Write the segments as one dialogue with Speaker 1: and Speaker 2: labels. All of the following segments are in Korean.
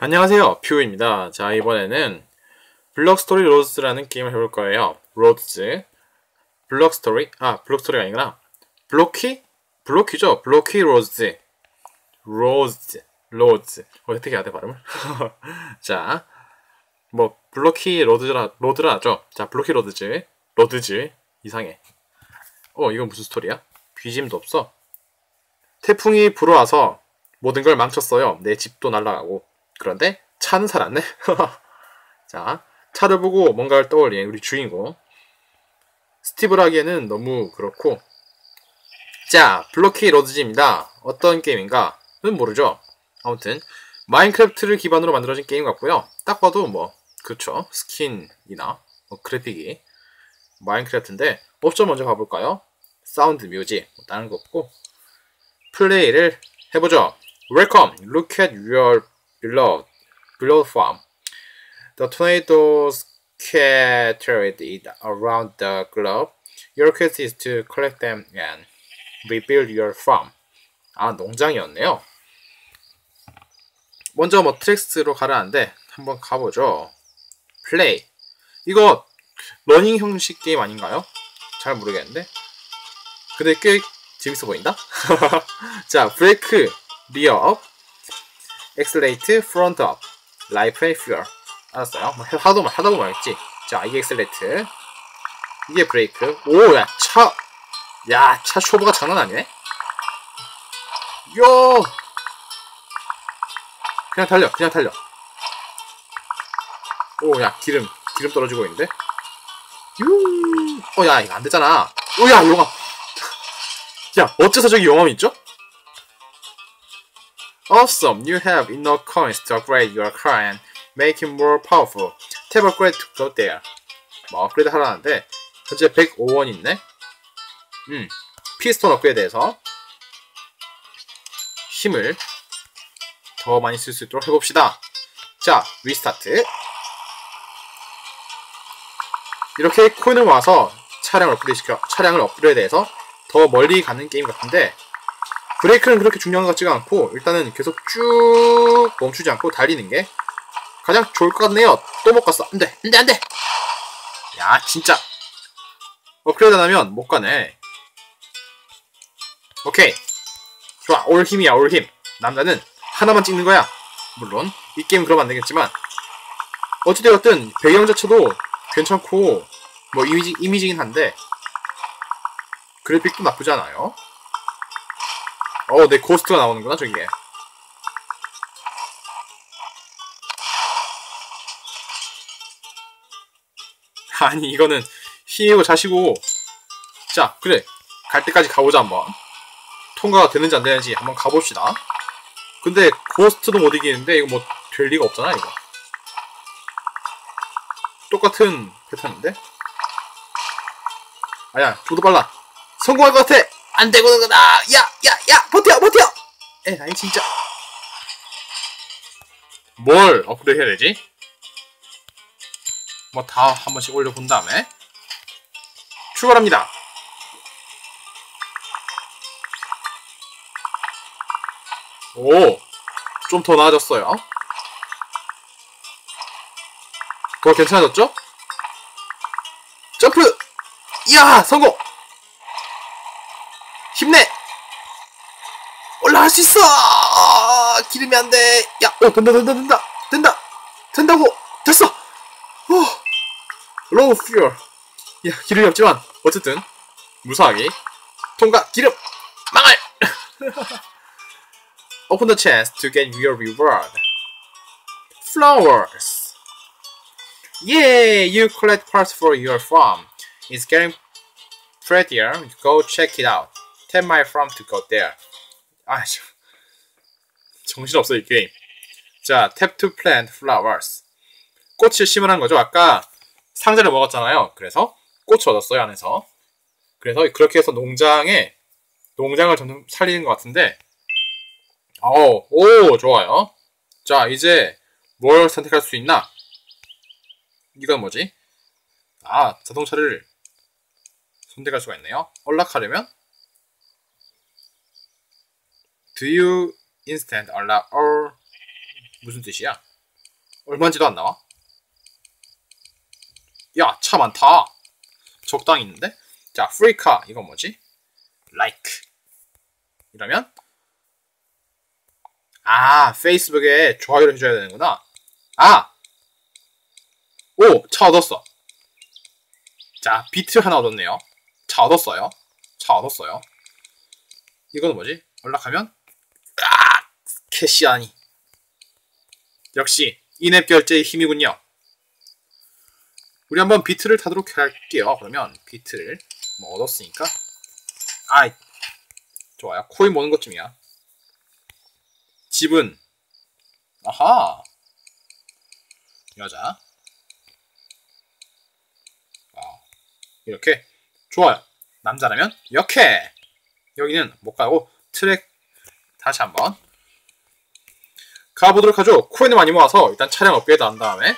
Speaker 1: 안녕하세요. 퓨입니다. 자 이번에는 블럭스토리 로즈라는 게임을 해볼 거예요. 로즈 블럭스토리? 아 블럭스토리가 아니구나. 블로키? 블로키죠. 블로키 로즈 로즈 로즈 어, 어떻게 해야 돼 발음을? 자뭐 블로키 로드라 로드라 하죠. 자 블로키 로드즈. 로드즈. 이상해. 어 이건 무슨 스토리야? BGM도 없어. 태풍이 불어와서 모든 걸 망쳤어요. 내 집도 날아가고 그런데 차는 살았네. 자, 차를 보고 뭔가를 떠올린 우리 주인공. 스티브라기에는 너무 그렇고. 자, 블로키 로드지입니다. 어떤 게임인가는 모르죠. 아무튼 마인크래프트를 기반으로 만들어진 게임 같고요. 딱 봐도 뭐 그렇죠. 스킨이나 뭐 그래픽이 마인크래프트인데 업점 먼저 가볼까요? 사운드 뮤직 뭐 다른 거 없고 플레이를 해보죠. Welcome, look at your below, below farm. The tornadoes scattered it around the globe. Your quest is to collect them and rebuild your farm. 아, 농장이었네요. 먼저 뭐 트랙스로 가라는데 한번 가보죠. 플레이. 이거 러닝 형식 게임 아닌가요? 잘 모르겠는데. 근데 꽤 재밌어 보인다? 자, 브레이크, 리어 업, 엑셀레이트, 프론트 업, 라이프 앤 퓨어. 알았어요. 뭐 하도 하다 보면 알겠지. 자, 이게 엑셀레이트. 이게 브레이크. 오, 야, 차. 야, 차 쇼부가 장난 아니네? 요! 그냥 달려, 그냥 달려. 오, 야, 기름. 기름 떨어지고 있는데? 유! 어, 야, 이거 안 되잖아. 오, 야, 용암. 야, 어째서 저기 용암이 있죠? Awesome! You have enough coins to upgrade your car and make it more powerful. Tap upgrade to go there. 뭐 업그레이드 하라는데 현재 105원 있네. 음, 피스톤 업그레이드해서 힘을 더 많이 쓸 수 있도록 해봅시다. 자, 리스타트. 이렇게 코인을 모아서 차량을 업그레이드 시켜 차량을 업그레이드해서 더 멀리 가는 게임 같은데 브레이크는 그렇게 중요한 것 같지가 않고 일단은 계속 쭉 멈추지 않고 달리는 게 가장 좋을 것 같네요. 또 못 갔어. 안 돼, 안 돼, 안 돼. 야, 진짜 업그레이드 안 하면 못 가네. 오케이, 좋아. 올 힘이야, 올 힘. 남자는 하나만 찍는 거야. 물론 이 게임 그러면 안 되겠지만 어찌되었든 배경 자체도 괜찮고 뭐 이미지 이미지긴 한데 그래픽도 나쁘지 않아요. 어, 내 고스트가 나오는구나, 저기에. 아니, 이거는 힘이고 자시고. 자, 그래. 갈 때까지 가보자, 한번. 통과가 되는지 안 되는지 한번 가봅시다. 근데 고스트도 못 이기는데 이거 뭐 될 리가 없잖아, 이거. 똑같은 패턴인데? 아야, 저도 빨라. 성공할 것 같아! 안 되고는 거다! 야! 야! 야! 버텨! 버텨! 에, 아니, 진짜. 뭘 업그레이드 해야 되지? 뭐 다 한 번씩 올려본 다음에 출발합니다. 오, 좀 더 나아졌어요. 더 괜찮아졌죠? 점프! 이야! 성공! 힘내! 올라갈 수 있어! 기름이 안 돼! 야, 오, 된다, 된다, 된다! 된다! 된다고! 됐어! 오! 로우 퓨어. 야, 기름이 없지만, 어쨌든, 무사하게, 통과, 기름! 망할! Open the chest to get your reward. Flowers! Yay! You collect parts for your farm. It's getting prettier. Go check it out. Tell my farm to go there. 아, 정신없어, 이 게임. 자, tap to plant flowers. 꽃을 심으라는 거죠. 아까 상자를 먹었잖아요. 그래서 꽃을 얻었어요, 안에서. 그래서 그렇게 해서 농장에, 농장을 점점 살리는 것 같은데, 어, 오, 좋아요. 자, 이제 뭘 선택할 수 있나? 이건 뭐지? 아, 자동차를 선택할 수가 있네요. 언락하려면 Do you instant allow or 무슨 뜻이야? 얼마인지도 안 나와. 야, 차 많다. 적당히 있는데? 자, 프리카. 이건 뭐지? like. 이러면 아, 페이스북에 좋아요를 해줘야 되는구나. 아! 오! 차 얻었어. 자, 비트 하나 얻었네요. 차 얻었어요. 차 얻었어요. 이거는 뭐지? 연락하면 아! 캐시아니. 역시 인앱 결제의 힘이군요. 우리 한번 비트를 타도록 할게요. 그러면 비트를 뭐 얻었으니까 아이 좋아요. 코인 모는 것쯤이야. 집은 아하 여자 어, 이렇게 좋아요. 남자라면 이렇게 여기는 못 가고 트랙 다시 한번 가보도록 하죠. 코인을 많이 모아서 일단 차량 업그레이드 한 다음에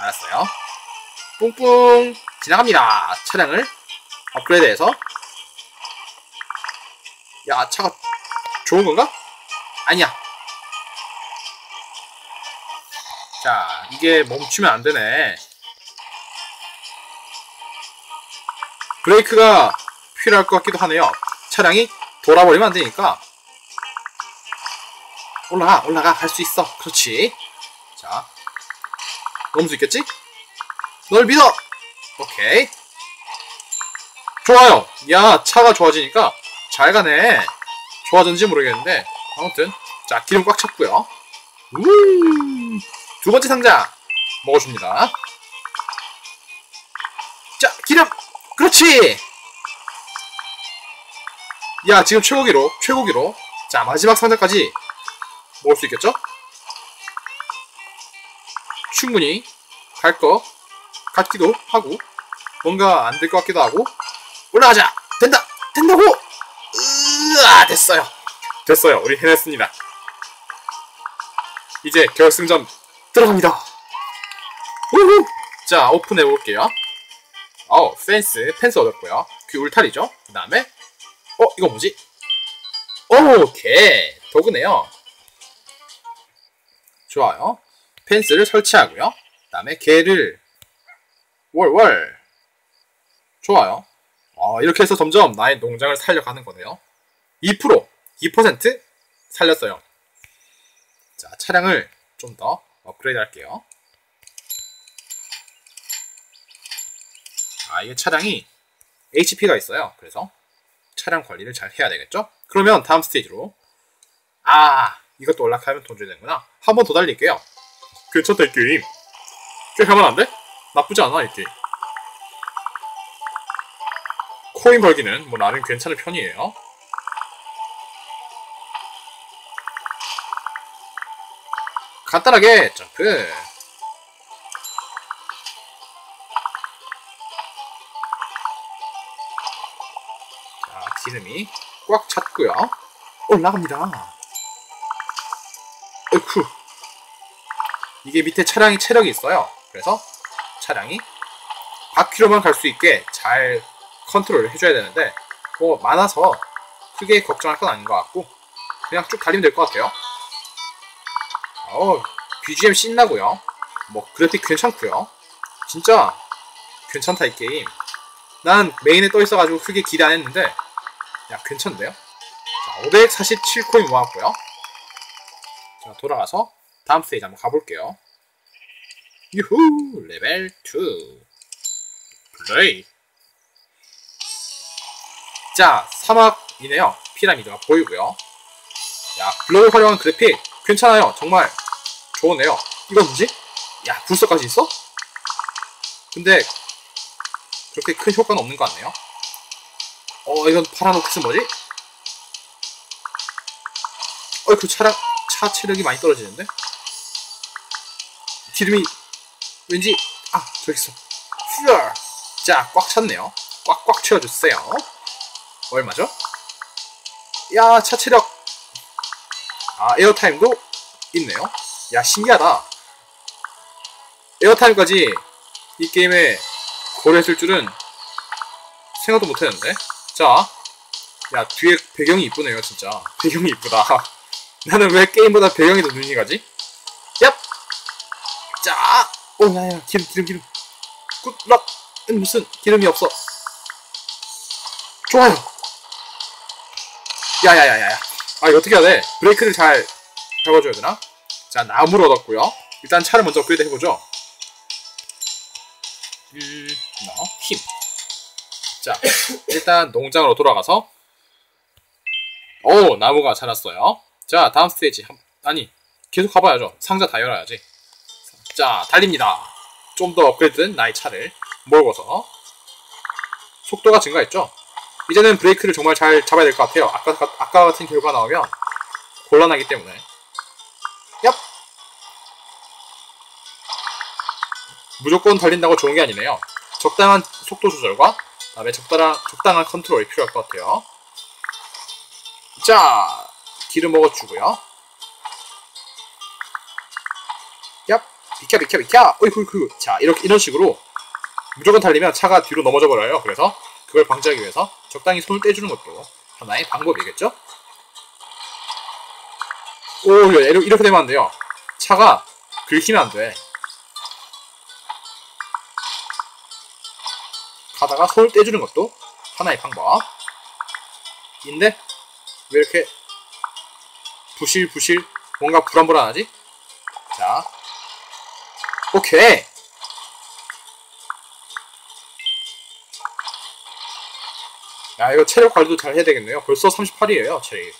Speaker 1: 알았어요. 뿡뿡 지나갑니다. 차량을 업그레이드해서 야 차가 좋은 건가? 아니야. 자 이게 멈추면 안 되네. 브레이크가 필요할 것 같기도 하네요. 차량이 돌아버리면 안 되니까 올라가 올라가 갈 수 있어. 그렇지. 자 넘을 수 있겠지? 널 믿어. 오케이. 좋아요. 야 차가 좋아지니까 잘 가네. 좋아졌는지 모르겠는데 아무튼 자 기름 꽉 찼고요. 우! 두 번째 상자 먹어줍니다. 자 기름 그렇지. 야 지금 최고기로 최고기로 자 마지막 상자까지 먹을 수 있겠죠? 충분히 갈 거 같기도 하고 뭔가 안 될 것 같기도 하고. 올라가자! 된다! 된다고! 으아 됐어요. 됐어요. 우리 해냈습니다. 이제 결승전 들어갑니다. 우후! 자 오픈해 볼게요. 어 펜스 펜스 얻었고요. 그 울타리죠? 그 다음에 어 이거 뭐지? 오케이. 도구네요 좋아요. 펜스를 설치하고요. 그 다음에 개를 월월. 좋아요. 어, 이렇게 해서 점점 나의 농장을 살려가는 거네요. 2% 2% 살렸어요. 자 차량을 좀 더 업그레이드 할게요. 아 이게 차량이 HP가 있어요. 그래서 차량 관리를 잘 해야 되겠죠? 그러면 다음 스테이지로. 아 이것도 올라가면 돈 줘야 되는구나. 한 번 더 달릴게요. 괜찮다 이 게임. 꽤 할만한데? 나쁘지 않아 이 게임. 코인 벌기는 뭐 나름 괜찮은 편이에요. 간단하게 점프. 자 기름이 꽉 찼고요. 올라갑니다 어이쿠 이게 밑에 차량이 체력이 있어요. 그래서 차량이 바퀴로만 갈 수 있게 잘 컨트롤을 해줘야 되는데 뭐 많아서 크게 걱정할 건 아닌 것 같고 그냥 쭉 달리면 될 것 같아요. 어 BGM 신나고요. 뭐 그래픽 괜찮고요. 진짜 괜찮다 이 게임. 난 메인에 떠 있어가지고 크게 기대 안 했는데 야 괜찮은데요? 자 547코인 모았고요. 자 돌아가서 다음 스테이지 한번 가볼게요. 유후 레벨 2 플레이. 자 사막이네요. 피라미드가 보이고요. 야 블록을 활용한 그래픽. 괜찮아요. 정말 좋으네요. 이건 뭐지? 야 불서까지 있어? 근데 그렇게 큰 효과는 없는 것 같네요. 어 이건 파라노크스 뭐지? 어이그 차량 차 체력이 많이 떨어지는데? 기름이 왠지 아 저기 있어. 퓨어 자꽉 찼네요. 꽉꽉 채워주세요. 얼마죠? 야 차 체력. 아 에어타임도 있네요. 야 신기하다. 에어타임까지 이 게임에 고려했을 줄은 생각도 못했는데. 자야 뒤에 배경이 이쁘네요 진짜. 배경이 이쁘다 나는 왜 게임보다 배경이 더 눈이 가지? 얍! 자, 오, 야 야, 기름, 기름, 기름. 굿락. 무슨 기름이 없어. 좋아요. 야 야 야 야 야. 아, 이거 어떻게 해야 돼? 브레이크를 잘 밟아줘야 되나? 자, 나무를 얻었고요. 일단 차를 먼저 업그레이드 해보죠. 음, 뭐, 힘. 자, 일단 농장으로 돌아가서 오, 나무가 자랐어요. 자, 다음 스테이지. 한, 아니, 계속 가봐야죠. 상자 다 열어야지. 자, 달립니다. 좀 더 업그레이드된 나의 차를 몰고서 속도가 증가했죠. 이제는 브레이크를 정말 잘 잡아야 될 것 같아요. 아까, 아까 같은 결과 나오면 곤란하기 때문에. 얍! 무조건 달린다고 좋은 게 아니네요. 적당한 속도 조절과 다음에 적당한, 적당한 컨트롤이 필요할 것 같아요. 자, 기름 먹어주고요. 얍! 비켜, 비켜, 비켜! 어이구. 자, 이렇게, 이런 식으로 무조건 달리면 차가 뒤로 넘어져 버려요. 그래서 그걸 방지하기 위해서 적당히 손을 떼주는 것도 하나의 방법이겠죠? 오, 이렇게 되면 안 돼요. 차가 긁히면 안 돼. 가다가 손을 떼주는 것도 하나의 방법 인데 왜 이렇게 부실부실? 뭔가 불안불안하지? 자. 오케이. 야 이거 체력 관리도 잘 해야 되겠네요. 벌써 38이에요 체력이.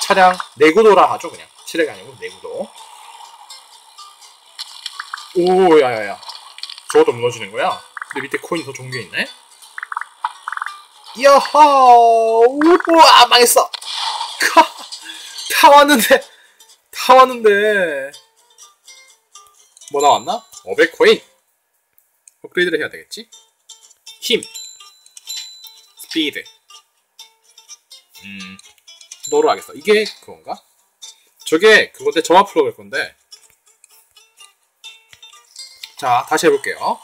Speaker 1: 차량 내구도라 하죠 그냥. 체력이 아니고 내구도. 오 야야야. 저것도 무너지는 거야? 근데 밑에 코인이 더 좋은 게 있네. 야하! 우와 망했어 다 왔는데 다 왔는데 뭐 나왔나? 500코인 업그레이드를 해야 되겠지? 힘 스피드 음 너로 하겠어 이게 그건가? 저게 그건데 점화 프로그램 건데 자 다시 해볼게요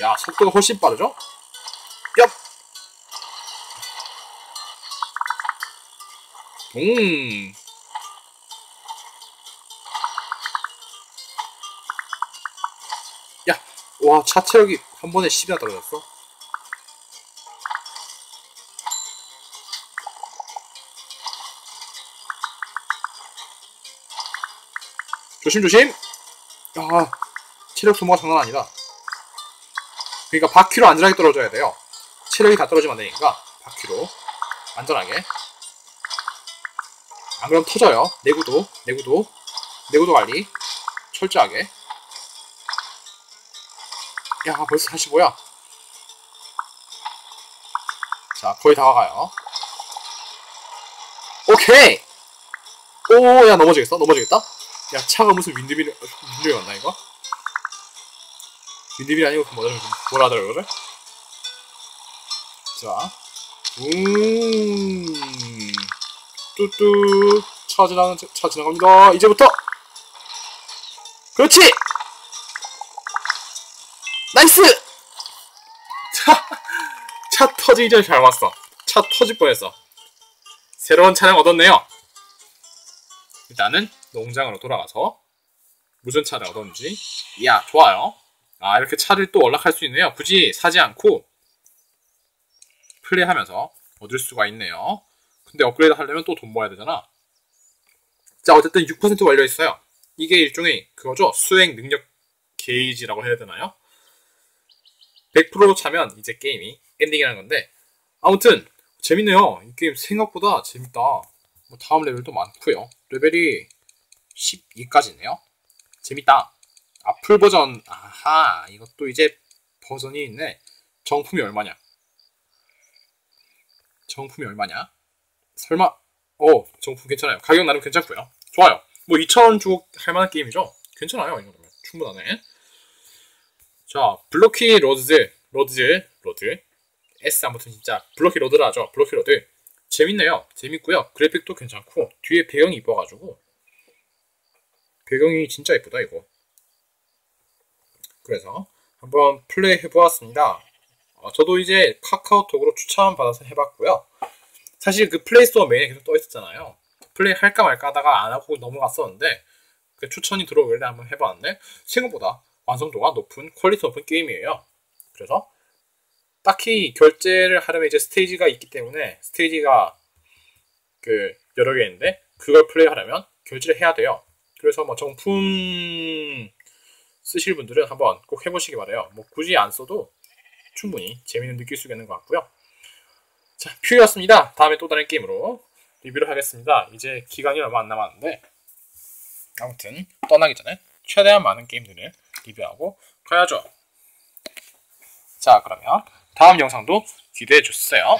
Speaker 1: 야 속도가 훨씬 빠르죠? 얍! 음. 야, 와, 차 체력이 한 번에 10이나 떨어졌어. 조심조심! 야, 체력 소모가 장난 아니다. 그러니까 바퀴로 안전하게 떨어져야 돼요. 체력이 다 떨어지면 안 되니까 바퀴로 안전하게. 안 그럼 터져요. 내구도, 내구도, 내구도 관리 철저하게. 야 벌써 45야. 자 거의 다 와가요. 오케이. 오 야 넘어지겠어? 넘어지겠다? 야 차가 무슨 윈드밀 윈드밀 왔나 이거? 윈드밀 아니고 그 뭐라 뭐라 하더라 이거를? 자, 음, 뚜뚜 차 지나가 차 지나갑니다. 이제부터 그렇지. 나이스. 차, 차 터지기 전에 잘 왔어. 차 터질 뻔했어. 새로운 차량 얻었네요. 일단은 농장으로 돌아가서 무슨 차를 얻었는지 이야 좋아요. 아 이렇게 차를 또 연락할 수 있네요. 굳이 사지 않고 플레이하면서 얻을 수가 있네요. 근데 업그레이드 하려면 또 돈 모아야 되잖아. 자 어쨌든 6% 완료했어요. 이게 일종의 그거죠. 수행 능력 게이지라고 해야 되나요? 100% 차면 이제 게임이 엔딩이라는 건데 아무튼 재밌네요. 이 게임 생각보다 재밌다. 뭐 다음 레벨도 많고요. 레벨이 12까지네요. 재밌다. 아, 풀 버전. 아하, 이것도 이제 버전이 있네. 정품이 얼마냐? 정품이 얼마냐? 설마, 어, 정품 괜찮아요. 가격 나름 괜찮고요. 좋아요. 뭐 2,000원 주고 할 만한 게임이죠? 괜찮아요. 이거면 충분하네. 자, 블로키 로드, 로드, 로드. S 아무튼 진짜 블로키 로드라 하죠. 블로키 로드. 재밌네요. 재밌고요. 그래픽도 괜찮고 뒤에 배경이 이뻐가지고 배경이 진짜 이쁘다 이거. 그래서 한번 플레이 해보았습니다. 어, 저도 이제 카카오톡으로 추천 받아서 해봤고요. 사실 그 플레이스토어 메인에 계속 떠 있었잖아요. 플레이 할까 말까 하다가 안 하고 넘어갔었는데 그 추천이 들어오길래 한번 해봤는데 생각보다 완성도가 높은 퀄리티 높은 게임이에요. 그래서 딱히 결제를 하려면 이제 스테이지가 있기 때문에 스테이지가 그 여러 개 있는데 그걸 플레이하려면 결제를 해야 돼요. 그래서 뭐 정품 쓰실 분들은 한번 꼭 해보시기 바래요. 뭐 굳이 안 써도 충분히 재미는 느낄 수 있는 것 같고요. 자, 퓨였습니다. 다음에 또 다른 게임으로 리뷰를 하겠습니다. 이제 기간이 얼마 안 남았는데 아무튼 떠나기 전에 최대한 많은 게임들을 리뷰하고 가야죠. 자, 그러면 다음 영상도 기대해 주세요.